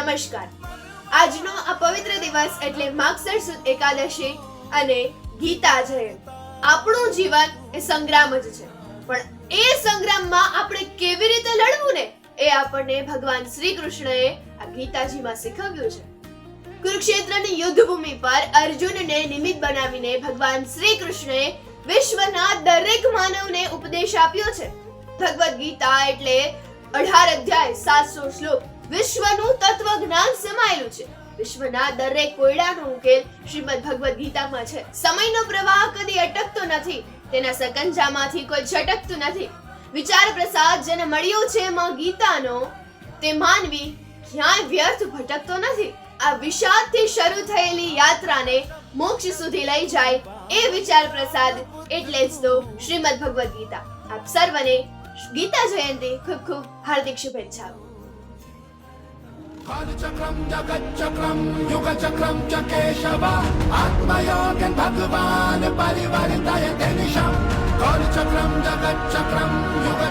નમસ્કાર. આજનો આ પવિત્ર દિવસ એટલે માગસર સુદ એકાદશી અને ગીતા જયંત. આપણું જીવન એ સંગ્રામ જ છે. પણ એ સંગ્રામમાં આપણે કેવી રીતે લડવું ને એ આપણને ભગવાન શ્રી કૃષ્ણએ આ ગીતાજીમાં શીખવ્યું છે. કુરુક્ષેત્રની યુદ્ધભૂમિ પર અર્જુનને નિમિત્ત બનાવીને ભગવાન શ્રી કૃષ્ણએ વિશ્વના દરેક માનવને ઉપદેશ આપ્યો છે. ભગવદ્ ગીતા એટલે અઢાર અધ્યાય, સાતસો શ્લોક. વિશ્વનું તત્વજ્ઞાન સમાયેલું છે. વિશ્વના દરેક કોયડાનો ઉકેલ શ્રીમદ ભગવદ્ ગીતામાં છે. સમયનો પ્રવાહ કદી અટકતો નથી. તેના સકંજામાંથી કોઈ છટકતું નથી. વિચાર પ્રસાદ જેને મળ્યો છે માં ગીતાનો, તે માનવી ક્યાંય વ્યર્થ ભટકતો નથી. આ વિષાદથી શરૂ થયેલી યાત્રાને મોક્ષ સુધી લઈ જાય એ વિચાર પ્રસાદ એટલે જ તો શ્રીમદ ભગવદ્ ગીતા. આપ સર્વને గీతా జయంతి ఖుబ్ ఖుబ్ హార్దిక్ శుభేచ్ఛలు. కాలచక్రం జగచ్చక్రం యుగచక్రం చ కేశవ ఆత్మయోగం భగవాన్ పరివర్తయ నిషం. కాలచక్రం జగచ్చక్రం యుగ